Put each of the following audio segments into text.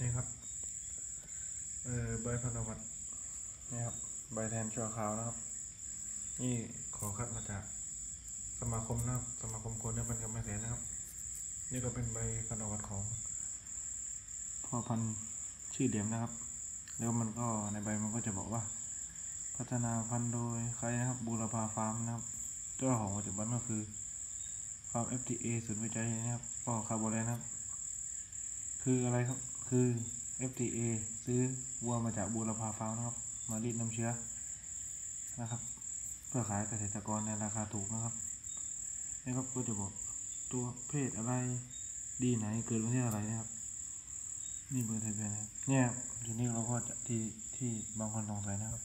นี่ครับ เออใบพันธวัตนี่ครับ ใบแทนชั่วคราวนะครับ นี่ขอคัดมาจากสมาคมนะครับ สมาคมคนเนื้อพันกับแม่แสนนะครับ นี่ก็เป็นใบพันธวัตของพ่อพันธุ์ชื่อเดียมนะครับ แล้วมันก็ในใบมันก็จะบอกว่า พัฒนาพันธุ์โดยใครนะครับบูรพาฟาร์มนะครับเจ้าของปัจจุบันก็คือฟาร์ม FTA ศูนย์วิจัยนะครับก็คาร์โบแลนนะครับ คืออะไรครับ คือ FTA ซื้อวัวมาจากบูรพาฟาร์มนะครับ มารีดน้ำเชื้อนะครับ เพื่อขายเกษตรกรในราคาถูกนะครับนี่ครับก็จะบอกตัวเพศอะไรดีไหนเกิดวันที่อะไรนะครับ นี่เบอร์ทะเบียนนะครับเนี่ยทีนี้เราก็จะที่ที่บางคนสงสัยนะครับ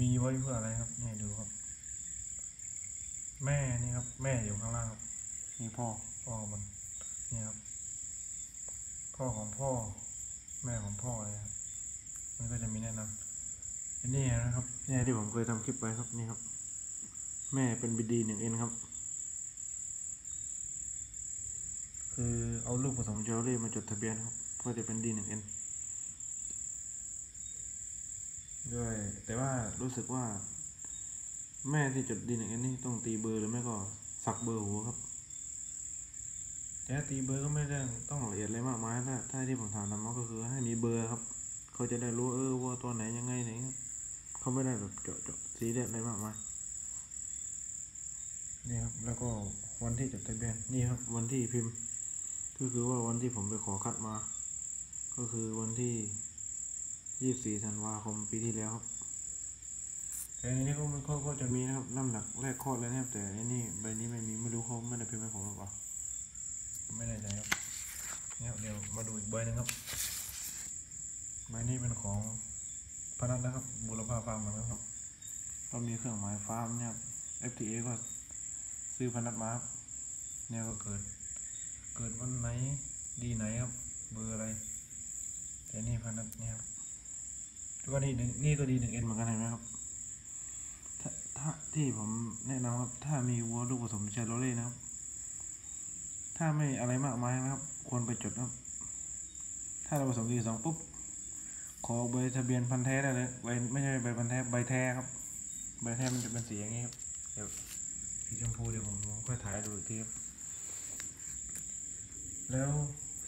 มีไว้เพื่ออะไรครับเนี่ยดูครับ แม่นี่ครับ แม่อยู่ข้างล่างครับนี่พ่อพ่อมันเนี่ยครับ พ่อของพ่อ แม่ของพ่ออะไรครับ มันก็จะมีแนะนำอันนี้นะครับเนี่ยที่ผมเคยทำคลิปไปครับนี่ครับ แม่เป็นบีดีหนึ่งเอ็นครับ คือเอาลูกผสมเจลลี่มาจดทะเบียนครับก็จะเป็นดีหนึ่งเอ็นด้วยแต่ว่ารู้สึกว่า แม่ที่จดดีหนึ่งเอ็นนี่ต้องตีเบอร์หรือไม่ก็สักเบอร์หูครับ แต่ตีเบอร์ก็ไม่ได้ต้องละเอียดอะไรมากมายถ้าถ้าที่ผมถามทำมาก็คือให้มีเบอร์ครับ เขาจะได้รู้เออว่าตัวไหนยังไงไหนครับเขาไม่ได้แบบเจาะเจาะสีเรียดอะไรมากมายนี่ครับแล้วก็วันที่จดทะเบียนนี่ครับ วันที่พิมพ์ ก็คือว่าวันที่ผมไปขอคัดมา ก็คือวันที่ยี่สี่ธันวาคมปีที่แล้วครับ แต่อันนี้ก็มันก็ก็จะมีนะครับน้ำหนักแรกคลอดเลยนะครับแต่อันนี้ใบนี้ไม่มีไม่รู้เขาไม่ได้พิมพ์ให้ผมหรือเปล่า ไม่แน่ใจครับเนี่ยเดี๋ยว มาดูอีกใบนึงครับใบนี้เป็นของพนัทนะครับบุรพาฟาร์มเหมือนกันครับก็มีเครื่องหมายฟาร์มเนี่ย FTA ก็ซื้อพนัทมาครับเนี่ยก็เกิด เกิดวันไหนดีไหนครับ เบอร์อะไร แต่นี่พนัทเนี่ยครับแล้วก็นี่หนึ่งนี่ก็ดีหนึ่งเอ็นเหมือนกันเห็นไหมครับถ้าถ้าที่ผมแนะนำครับ ถ้ามีวัวลูกผสมเชาโรเล่นะครับ ถ้าไม่อะไรมากมายนะครับ ควรไปจดครับ ถ้าเราผสมทีสองปุ๊บ ขอใบทะเบียนพันธุ์แท้ได้เลยใบไม่ใช่ใบพันธุ์แท้ใบแท้ครับ ใบแท้มันจะเป็นสีอย่างนี้ครับ เดี๋ยวสีชมพูเดี๋ยวผมค่อยถ่ายดูอีกทีครับ แล้ว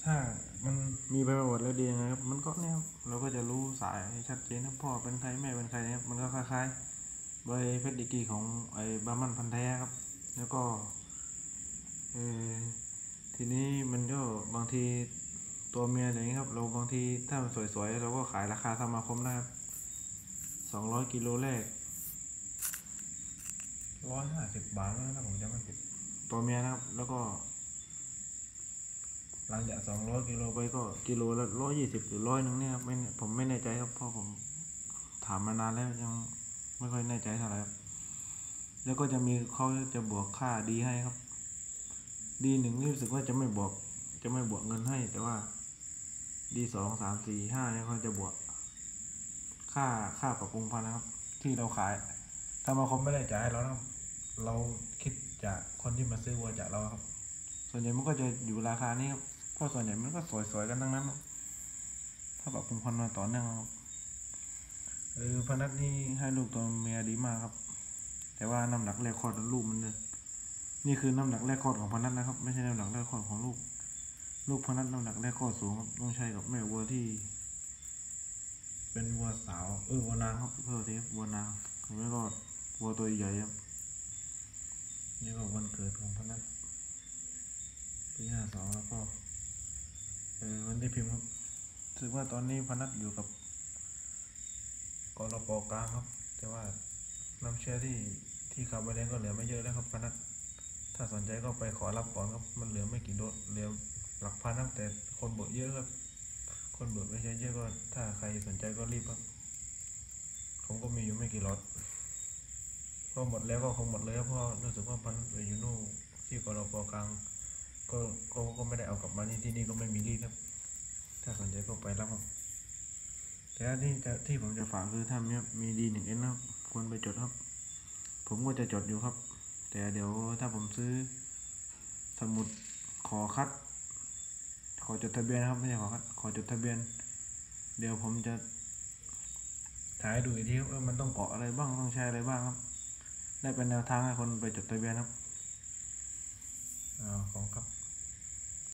ถ้ามันมีใบประวัติแล้วดียังไงครับ มันก็เนี่ยครับเราก็จะรู้สายชัดเจนครับพ่อเป็นใครแม่เป็นใครเนะครับมันก็คล้ายๆใบเพชรดิกีของไอ้บามันพันธุ์แท้ครับ แล้วก็เออทีนี้มันก็บางที ตัวเมียอย่างนี้ครับเราบางทีถ้ามันสวยๆเราก็ขายราคาสมาคมนะครับสองร้อยกิโลแรกร้อยห้าสิบบาทแล้วนะผมจำไม่ผิดตัวเมียนะครับ แล้วก็ หลังจากสองร้อยกิโลไปก็กิโลละร้อยยี่สิบหรือร้อยหนึ่งเนี่ยครับไม่ผมไม่แน่ใจครับเพราะผมถามมานานแล้วยังไม่ค่อยแน่ใจเท่าไหร่ครับแล้วก็จะมีเขาจะบวกค่าดีให้ครับ ดีหนึ่งนี่รู้สึกว่าจะไม่บวกจะไม่บวกเงินให้แต่ว่า ดีสองสามสี่ห้าเนี่ยเขาจะบวก ค่าค่าปรับปรุงพันธุ์นะครับ ที่เราขายถ้ามาคมไม่ได้จ่ายให้เรานะเราคิดจากคนที่มาซื้อวัวจากเราครับ ส่วนใหญ่มันก็จะอยู่ราคานี้ครับเพราะส่วนใหญ่มันก็สวยๆกันทั้งนั้น ถ้าปรับปรุงพันธุ์มาต่อเนื่องครับเออพนักนี่ให้ลูกตัวเมียดีมากครับ แต่ว่าน้ำหนักแรกคลอดลูกมันเนี่ยนี่คือน้ำหนักแรกคลอดของพนัทนะครับ ไม่ใช่น้ำหนักแรกคลอดของลูก ลูกพนัทน้ำหนักแรกคลอสูงครับต้องใช้กับแม่วัวที่ เป็นวัวสาว เออวัวนางครับเพื่อทีครับวัวนางหรือไม่ก็วัวตัวใหญ่ครับนี่ก็วันเกิดของพนัทปีห้าสองแล้วก็เออวันที่พิมพ์ครับถือว่าตอนนี้พนัทอยู่กับกรปกลางครับ แต่ว่าน้ำเชื้อที่ที่ขับไปเลี้ยงก็เหลือไม่เยอะแล้วครับพนัทถ้าสนใจก็ไปขอรับก่อนครับ มันเหลือไม่กี่โดสเหลือ หลักพันครับแต่คนเบิกเยอะครับ คนเบิกไม่ใช่เยอะก็ถ้าใครสนใจก็รีบครับ ผมก็มีอยู่ไม่กี่ล็อตพอหมดแล้วก็คงหมดเลยเพราะรู้สึกว่าพันไปอยู่นู่นที่กรปกลางก็ก็ก็ไม่ได้เอากลับมานี่ที่นี่ก็ไม่มีรีดครับ ถ้าสนใจก็ไปรับครับแต่ที่จะที่ผมจะฝากคือถ้ามีมีดีหนึ่งเอ็นนะครับควรไปจดครับ ผมก็จะจดอยู่ครับ แต่เดี๋ยวถ้าผมซื้อสมุดขอคัด ออจดทะเบียนครับไม่ใช่ขอขอจดทะเบียน เดี๋ยวผมจะถ่ายดูอีกทีว่ามันต้องเกาะอะไรบ้างต้องใช้อะไรบ้างครับ ได้เป็นแนวทางให้คนไปจดทะเบียนครับอ่าของครับ